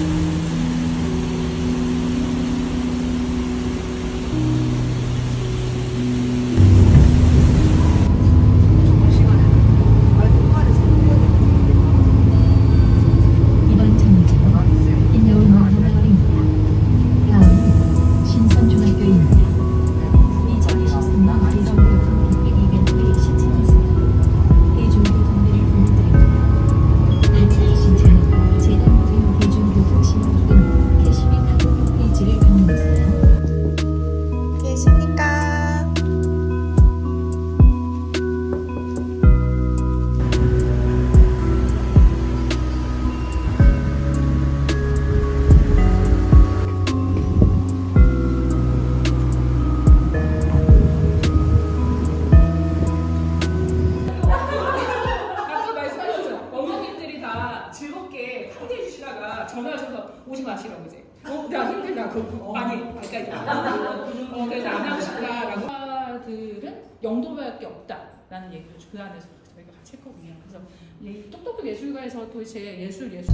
이 라는 얘기를 그 안에서 저희가 같이 했거든요. 그래서 이 똑똑똑 예술가에서 도대체 예술 예술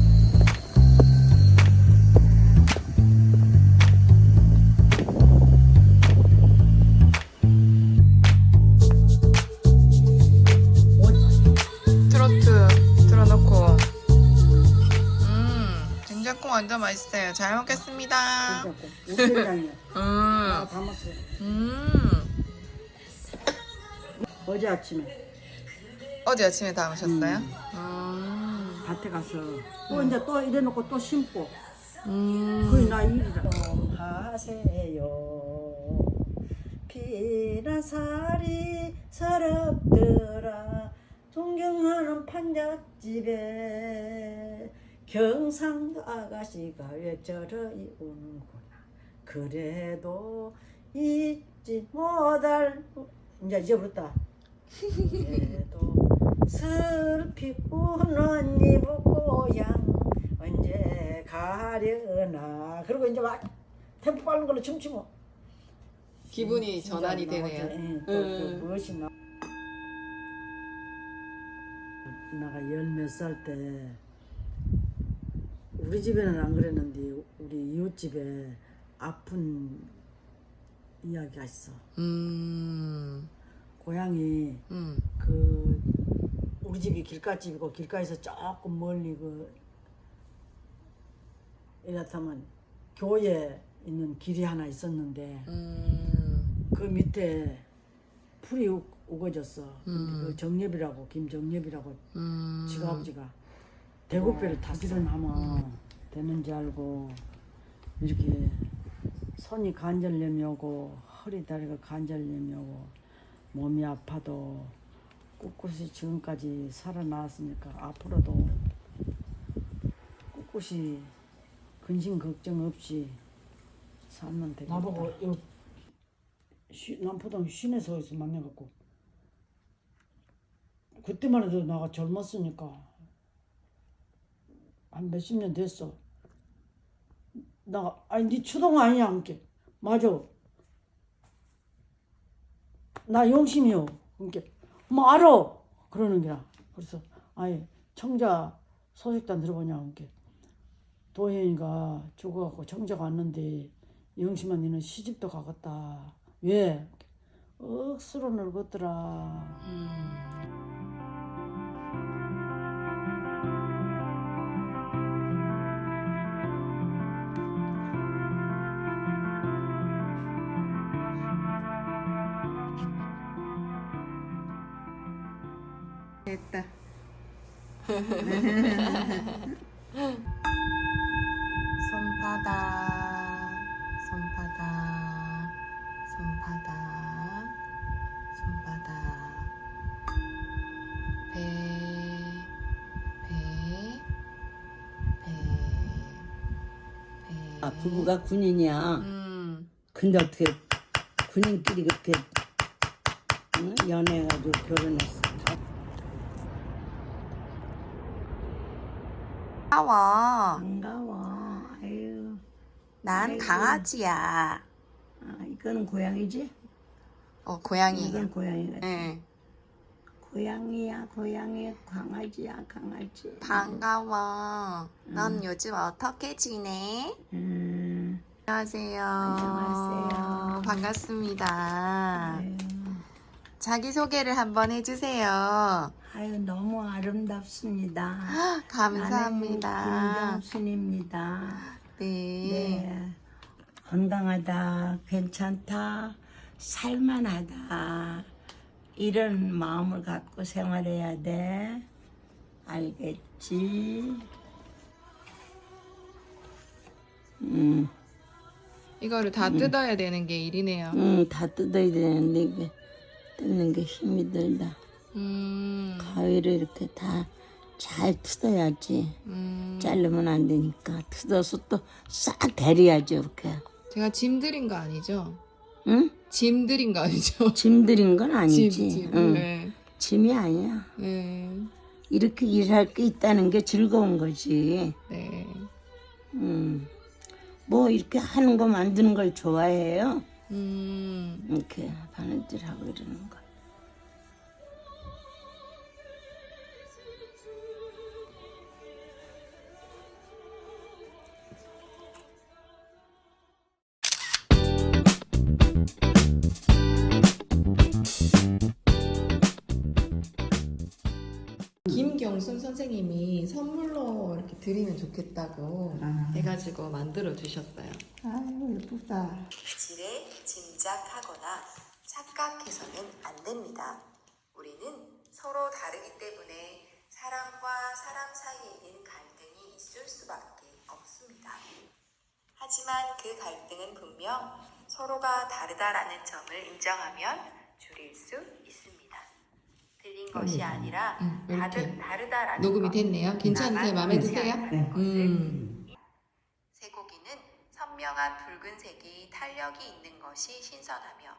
트로트 틀어놓고 음 된장국 완전 맛있어요 잘 먹겠습니다. 음, 나 담았어. 음. 어제 아침에 어제 아침에 담으셨어요? 음. 밭에 가서 또 이제 또 이래 놓고 또 심고 음. 그게 나 일이라. 하세요. 피나 살이 서럽더라. 존경하는 판잣집에 경상도 아가씨가 왜 저러이 우는구나. 그래도 잊지 못할 이제 잊어버렸다. 그래도 슬피 우는 이부 고향 언제 가려나 그리고 이제 막 템포 빠른 걸로 춤추고 기분이 전환이 되네요. 또 음. 그 무엇이 나 나가 열 몇 살 때 우리 집에는 안 그랬는데 우리 이웃 집에 아픈 이야기가 있어 음. 고향이 음. 그 우리 집이 길가집이고 길가에서 조금 멀리 그 이렇다면 교회에 있는 길이 하나 있었는데 음. 그 밑에 풀이 우- 우거졌어. 근데 음. 그 정엽이라고 김정엽이라고 음. 지가 아버지가 대구배를 타기를 하면 되는지 알고 이렇게 손이 관절염이 오고 허리 다리가 관절염이 오고 몸이 아파도 꿋꿋이 지금까지 살아나왔으니까 앞으로도 꿋꿋이 근심 걱정 없이 살면 되겠다. 나보고 요 시, 남포동 시내서 에서 만나갖고 그때만 해도 나가 젊었으니까 한 몇십 년 됐어. 나 아니 네 추동 아니야 함께 맞아. 나 용심이요. 함께 뭐 알아 그러는 게라. 그래서 아니 청자 소식단 들어보냐 함께 도현이가 죽어갖고 청자가 왔는데 영심아 니는 시집도 가겠다. 왜? 억수로 늙었더라. 됐 손바닥, 손바닥, 손바닥, 손바닥, 배, 배, 배, 배. 아, 부부가 군인이야. 음, 근데 어떻게 군인끼리 그렇게 응? 연애해가지고 결혼했어. 다 나와. 반가워. 아유, 난 아이고. 강아지야. 아, 이거는 고양이지? 어, 고양이. 이건 고양이가. 예. 고양이야 고양이 강아지야 강아지 반가워. 넌 요즘 어떻게 지내? 음, 안녕하세요. 안녕하세요. 반갑습니다. 아유, 자기소개를 한번 해주세요. 아유 너무 아름답습니다 감사합니다. 나는 김경순입니다 네. 네. 건강하다, 괜찮다, 살만하다. 이런 마음을 갖고 생활해야 돼. 알겠지? 음, 이거를 다 뜯어야 되는 게 일이네요. 음, 다 뜯어야 되는데 이게 뜯는 게 힘이 들다. 음, 가위를 이렇게 다 잘 뜯어야지. 음. 자르면 안 되니까 뜯어서 또 싹 데려야지 이렇게. 제가 짐 들인 거 아니죠? 응? 짐 들인 거 아니죠? 짐 들인 건 짐, 아니지. 짐. 응. 네. 짐이 아니야. 네. 이렇게 일할 게 있다는 게 즐거운 거지. 네. 음. 뭐 이렇게 하는 거 만드는 걸 좋아해요. 음. 이렇게 바느질하고 이러는 거. 김경순 선생님이 선물로 이렇게 드리면 좋겠다고 해가지고 만들어 주셨어요. 아유 예쁘다. 질에 짐작하거나 착각해서는 안 됩니다. 우리는 서로 다르기 때문에 사람과 사람 사이에는 갈등이 있을 수밖에 없습니다. 하지만 그 갈등은 분명 서로가 다르다라는 점을 인정하면 줄일 수 있습니다. 틀린 것이 아니라 다른 다르다라는 녹음이 것. 됐네요. 괜찮으세요? 마음에 드세요? 네. 음. 쇠고기는 선명한 붉은색이 탄력이 있는 것이 신선하며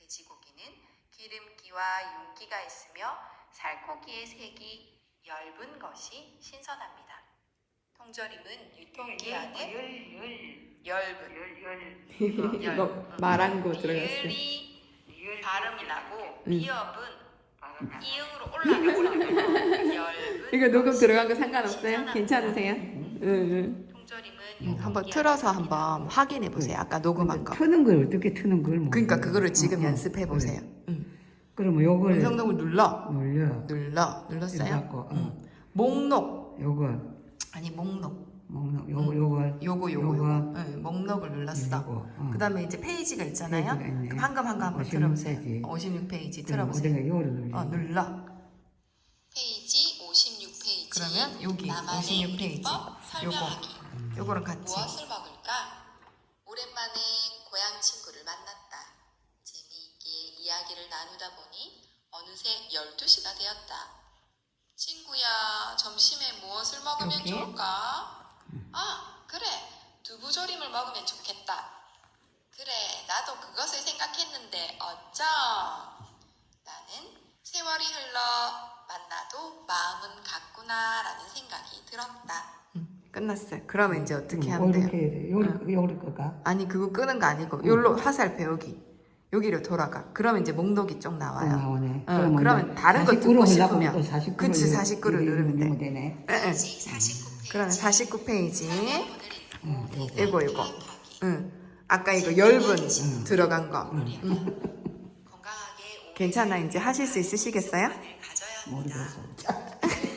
돼지고기는 기름기와 윤기가 있으며 살코기의 색이 엷은 것이 신선합니다. 통조림은 유통기한은 엷은 이거 말한 거 들어갔어요. 리을이 발음이 나고 미업은 이응으로 올라가서 이거 녹음 것이 들어간 거 상관없어요? 괜찮으세요? 응, 응. 통조림은 한번 틀어서 한번 확인해 보세요. 아까 녹음한 거. 트는 걸 어떻게 트는 걸 뭐. 그러니까 그거를 지금 어, 어. 연습해 보세요. 그러면 요걸 음성록을 눌러. 눌려. 눌러. 눌렀어요? 갖고, 어. 응. 목록. 요거 아니 목록. 먹는 요거 요거 요거 요거 요거. 요거. 응, 목록을 눌렀어. 요거, 어. 그다음에 이제 페이지가 있잖아요. 페이지가 있네. 그럼 한금 한금 한번 56 들어보세요. 페이지. 56페이지 그럼 들어보세요. 어디가 요거를 눌려. 어, 눌러. 페이지 56페이지. 그러면 여기 56페이지. 요거. 요거랑 같이. 무엇을 먹을까? 오랜만에 고향 친구를 만났다. 재미있게 이야기를 나누다 보니 어느새 12시가 되었다. 친구야, 점심에 무엇을 먹으면 여기? 좋을까? 아, 그래. 두부조림을 먹으면 좋겠다. 그래, 나도 그것을 생각했는데 어쩜? 나는 세월이 흘러 만나도 마음은 같구나라는 생각이 들었다. 끝났어요. 그러면 이제 어떻게 하면 돼요? 이렇게 해야 돼. 요리 요리 거가. 아니 그거 끄는 거 아니고 여기로 화살표 여기 여기로 돌아가. 그러면 이제 목록이 쭉또 나와요. 나오네. 어, 그러면 다른 거 49로 듣고 싶으면 또 49로 그치, 이거- 49를 이거 누르면 돼. 되네. 응, 응. 그러면 49페이지 응. 이거 이거. 응. 아까 이거 엷은 들어간 거. 응. 괜찮아 이제 하실 수 있으시겠어요? 모르겠어.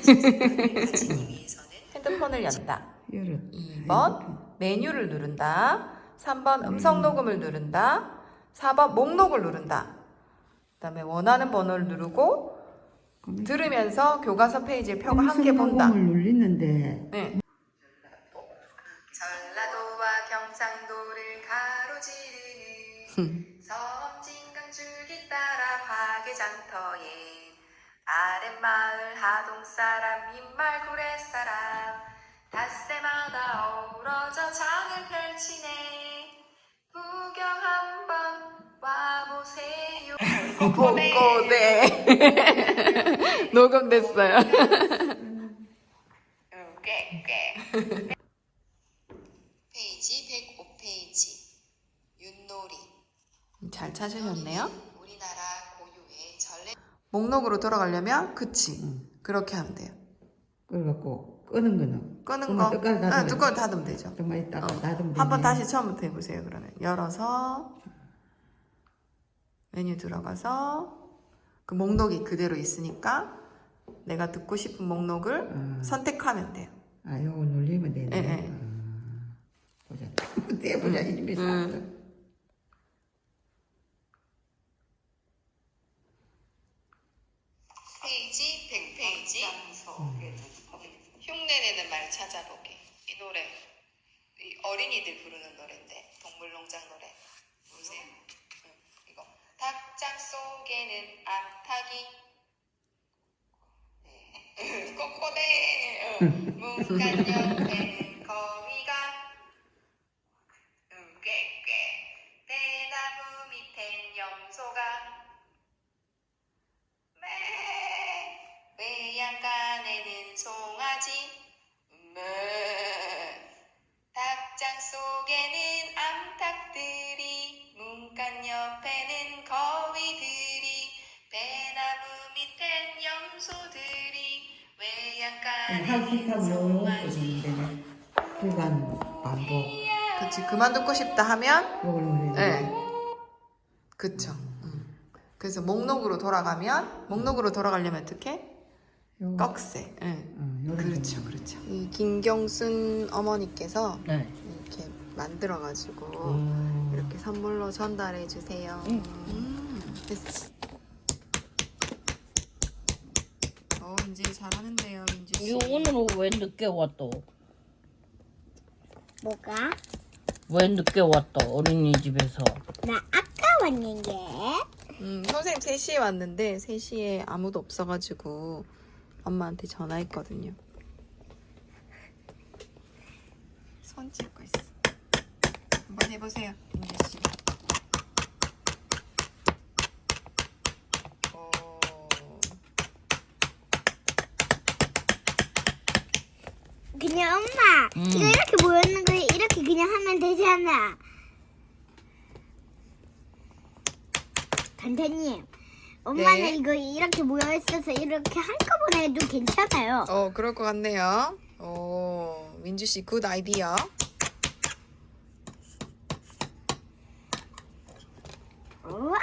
핸드폰을 연다. 요리. 2번 메뉴를 누른다. 3번 음성 녹음을 누른다. 4번 목록을 누른다. 그 다음에 원하는 번호를 누르고 들으면서 교과서 페이지에 표가 함께 본다. 녹음을 눌리는데 네. 전라도와 경상도를 가로지르는 섬진강 줄기 따라 화개장터에 아랫마을 하동 사람 흰말 구례 사람 닷새마다 어우러져 장을 펼치네 벚꽃네 녹음됐어요 페이지 105페이지 윷놀이 잘 찾으셨네요. 우리나라 고유의 전래 목록으로 돌아가려면 그치. 응. 그렇게 하면 돼요. 그래갖고 끄는 거는 끄는 거. 뚜껑을 네, 닫으면 뚜껑을 닫으면 되죠. 정말 어. 닫으면 한번. 다시 처음부터 해보세요. 그러면 열어서 메뉴 들어가서 그 목록이 그대로 있으니까 내가 듣고 싶은 목록을 아. 선택하면 돼요. 아 요거 눌리면 되네. 예, 예. 아, 보자. 떼보자 이 집에서. 음. 페이지 100페이지 흉내내는 말 찾아보기 이 노래 이 어린이들 부르는 노래인데 문간 옆에는 거위가 응, 꾀꾀 대나무 밑엔 염소가 매 외양간에는 송아지 매 닭장 속에는 되네. 구간 반복. 그치 그만 듣고 싶다 하면 요걸. 네. 그쵸. 음. 그래서 목록으로 돌아가면 목록으로 돌아가려면 어떻게? 꺽쇠. 응. 어, 요런 그렇죠, 거. 그렇죠. 이 김경순 어머니께서 네. 이렇게 만들어가지고 어. 이렇게 선물로 전달해 주세요. 음, 됐어. 어, 이제 잘하는데요, 민주 씨. 이 오늘은 왜 늦게 왔어? 뭐가? 왜 늦게 왔어? 어린이집에서. 나 아까 왔는데. 음, 선생님 3시에 왔는데 3시에 아무도 없어가지고 엄마한테 전화했거든요. 손 찍고 있어. 한번 해보세요, 민주 씨. 오. 그냥 엄마, 음. 이거 이렇게 모였는 거 이렇게 그냥 하면 되잖아. 단장님, 엄마는 네. 이거 이렇게 모여 있어서 이렇게 한꺼번에 해도 괜찮아요. 어, 그럴 것 같네요. 오, 민주 씨 굿 아이디어. 우와.